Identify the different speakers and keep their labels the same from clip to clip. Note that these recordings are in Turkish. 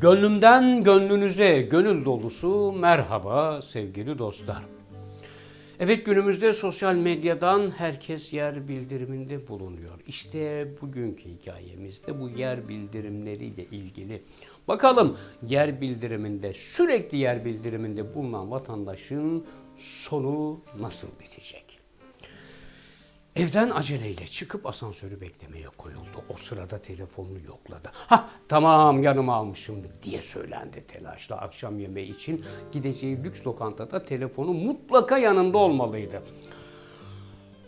Speaker 1: Gönlümden gönlünüze gönül dolusu merhaba sevgili dostlar. Evet günümüzde sosyal medyadan herkes yer bildiriminde bulunuyor. İşte bugünkü hikayemizde bu yer bildirimleriyle ilgili. Bakalım yer bildiriminde sürekli yer bildiriminde bulunan vatandaşın sonu nasıl bitecek? Evden aceleyle çıkıp asansörü beklemeye koyuldu. O sırada telefonunu yokladı. Ha tamam yanıma almışım diye söylendi telaşla akşam yemeği için. Gideceği lüks lokantada telefonu mutlaka yanında olmalıydı.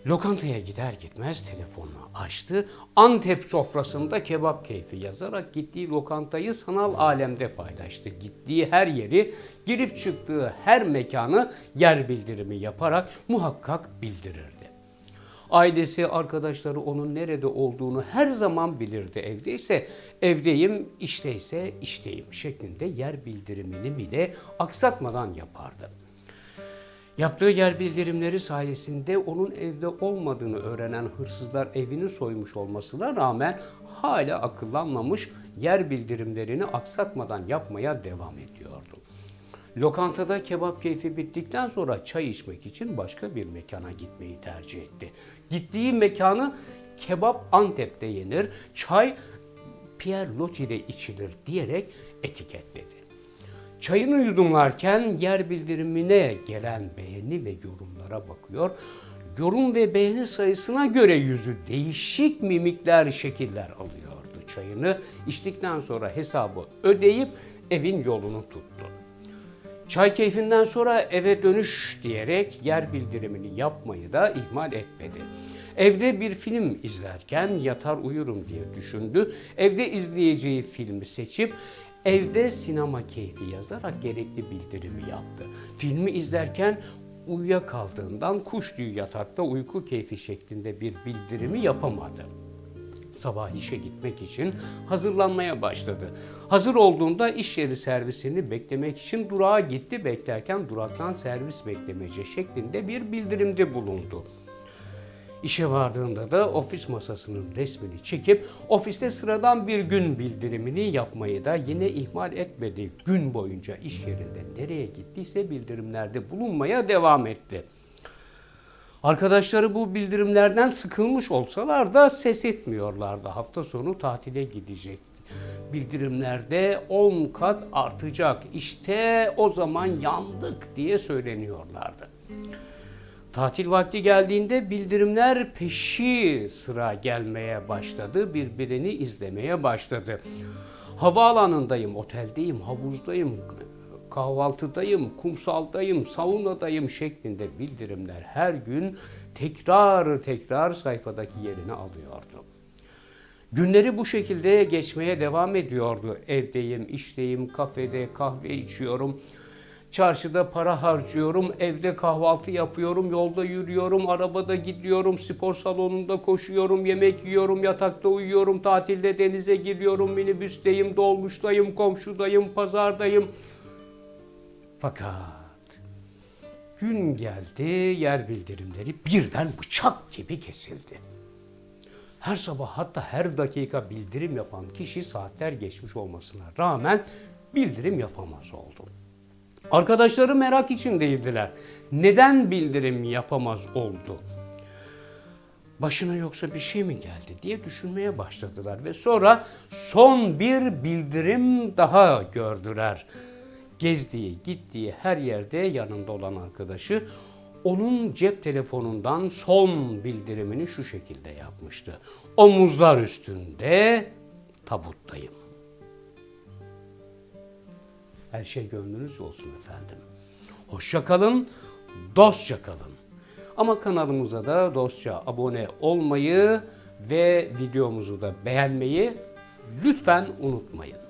Speaker 1: Lokantaya gider gitmez telefonunu açtı. Antep sofrasında kebap keyfi yazarak gittiği lokantayı sanal alemde paylaştı. Gittiği her yeri, girip çıktığı her mekanı yer bildirimi yaparak muhakkak bildirirdi. Ailesi, arkadaşları onun nerede olduğunu her zaman bilirdi. Evdeyse evdeyim, işteyse işteyim şeklinde yer bildirimini bile aksatmadan yapardı. Yaptığı yer bildirimleri sayesinde onun evde olmadığını öğrenen hırsızlar evini soymuş olmasına rağmen hala akıllanmamış yer bildirimlerini aksatmadan yapmaya devam ediyordu. Lokantada kebap keyfi bittikten sonra çay içmek için başka bir mekana gitmeyi tercih etti. Gittiği mekanı kebap Antep'te yenir, çay Pierre Loti'de içilir diyerek etiketledi. Çayını yudumlarken yer bildirimine gelen beğeni ve yorumlara bakıyor. Yorum ve beğeni sayısına göre yüzü değişik mimikler, şekiller alıyordu. Çayını içtikten sonra hesabı ödeyip evin yolunu tuttu. Çay keyfinden sonra eve dönüş diyerek yer bildirimini yapmayı da ihmal etmedi. Evde bir film izlerken yatar uyurum diye düşündü. Evde izleyeceği filmi seçip evde sinema keyfi yazarak gerekli bildirimi yaptı. Filmi izlerken uyuyakaldığından kuş tüyü yatakta uyku keyfi şeklinde bir bildirimi yapamadı sabah işe gitmek için hazırlanmaya başladı. Hazır olduğunda iş yeri servisini beklemek için durağa gitti. Beklerken duraktan servis beklemece şeklinde bir bildirimde bulundu. İşe vardığında da ofis masasının resmini çekip ofiste sıradan bir gün bildirimini yapmayı da yine ihmal etmedi. Gün boyunca iş yerinde nereye gittiyse bildirimlerde bulunmaya devam etti. Arkadaşları bu bildirimlerden sıkılmış olsalar da ses etmiyorlardı. Hafta sonu tatile gidecek. Bildirimlerde 10 kat artacak. İşte o zaman yandık diye söyleniyorlardı. Tatil vakti geldiğinde bildirimler peşi sıra gelmeye başladı. Birbirini izlemeye başladı. Havaalanındayım, oteldeyim, havuzdayım, kahvaltıdayım, kumsaldayım, saunadayım şeklinde bildirimler her gün tekrar tekrar sayfadaki yerini alıyordu. Günleri bu şekilde geçmeye devam ediyordu. Evdeyim, işteyim, kafede kahve içiyorum. Çarşıda para harcıyorum, evde kahvaltı yapıyorum, yolda yürüyorum, arabada gidiyorum, spor salonunda koşuyorum, yemek yiyorum, yatakta uyuyorum, tatilde denize giriyorum, minibüsteyim, dolmuştayım, komşudayım, pazardayım. Fakat gün geldi yer bildirimleri birden bıçak gibi kesildi. Her sabah hatta her dakika bildirim yapan kişi saatler geçmiş olmasına rağmen bildirim yapamaz oldu. Arkadaşları merak içindeydiler. Neden bildirim yapamaz oldu? Başına yoksa bir şey mi geldi diye düşünmeye başladılar ve sonra son bir bildirim daha gördüler gezdiği, gittiği her yerde yanında olan arkadaşı onun cep telefonundan son bildirimini şu şekilde yapmıştı. Omuzlar üstünde tabuttayım. Her şey gönlünüz olsun efendim. Hoşça kalın, dostça kalın. Ama kanalımıza da dostça abone olmayı ve videomuzu da beğenmeyi lütfen unutmayın.